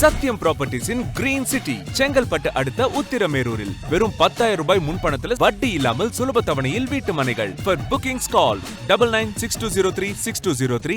சத்யம் ப்ராப்பர்ட்டிஸின் green city Chengalpattu அடுத்த உத்திரமேரூரில். வெறும் பத்தாயிரம் ரூபாய் முன்பணத்தில் வட்டி இல்லாமல் சுலப தவணையில் வீட்டு மனைகள். For bookings call double nine six two zero three six two zero three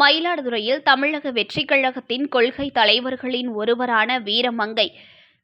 மயிலாடுதுறையில் தமிழக வெற்றிக் கழகத்தின் கொள்கை தலைவர்களின் ஒருவரான வீரமங்கை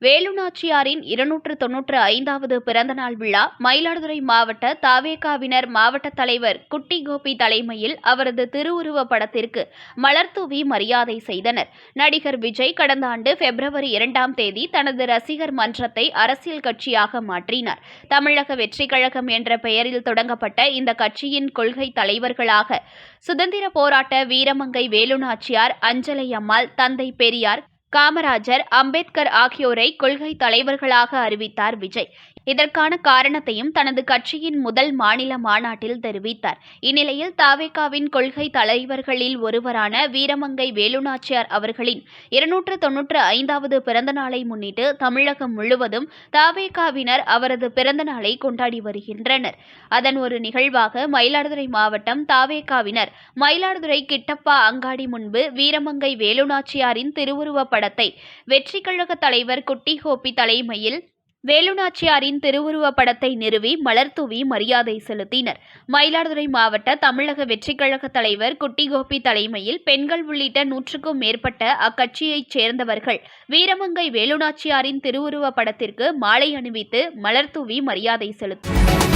வேலுநாச்சியாரின் இருநூற்று தொன்னூற்று ஐந்தாவது பிறந்தநாள் விழா மயிலாடுதுறை மாவட்ட தாவேகாவினர் மாவட்ட தலைவர் குட்டி கோபி தலைமையில் அவரது திருவுருவப் படத்திற்கு மலர்தூவி மரியாதை செய்தனர். நடிகர் விஜய் கடந்த ஆண்டு பிப்ரவரி இரண்டாம் தேதி தனது ரசிகர் மன்றத்தை அரசியல் கட்சியாக மாற்றினார். தமிழக வெற்றிக் கழகம் என்ற பெயரில் தொடங்கப்பட்ட இந்த கட்சியின் கொள்கை தலைவர்களாக சுதந்திர போராட்ட வீரமங்கை வேலுநாச்சியார் அஞ்சலை அம்மாள் தந்தை பெரியார் காமராஜர் அம்பேத்கர் ஆகியோரை கொள்கை தலைவர்களாக அறிவித்தார் விஜய். இதற்கான காரணத்தையும் தனது கட்சியின் முதல் மாநில மாநாட்டில் தெரிவித்தார். இந்நிலையில் தாவேகாவின் கொள்கை தலைவர்களில் ஒருவரான வீரமங்கை வேலுநாச்சியார் அவர்களின் இருநூற்று தொன்னூற்று ஐந்தாவது பிறந்த நாளை முன்னிட்டு தமிழகம் முழுவதும் தாவேகாவினர் அவரது பிறந்த நாளை கொண்டாடி வருகின்றனர். அதன் ஒரு நிகழ்வாக மயிலாடுதுறை மாவட்டம் தாவேகாவினர் மயிலாடுதுறை கிட்டப்பா அங்காடி முன்பு வீரமங்கை வேலுநாச்சியாரின் திருவுருவப்பட படத்தை. வெற்றி கழக தலைவர் குட்டி கோபி தலைமையில் வேலுநாச்சியாரின் திருவுருவப் படத்தை நிறுவி மலர்தூவி மரியாதை செலுத்தினர். மயிலாடுதுறை மாவட்ட தமிழக வெற்றிக் கழக தலைவர் குட்டி கோபி தலைமையில் பெண்கள் உள்ளிட்ட நூற்றுக்கும் மேற்பட்ட அக்கட்சியைச் சேர்ந்தவர்கள் வீரமங்கை வேலுநாச்சியாரின் திருவுருவப் படத்திற்கு மாலை அணிவித்து மலர்தூவி மரியாதை செலுத்தினர்.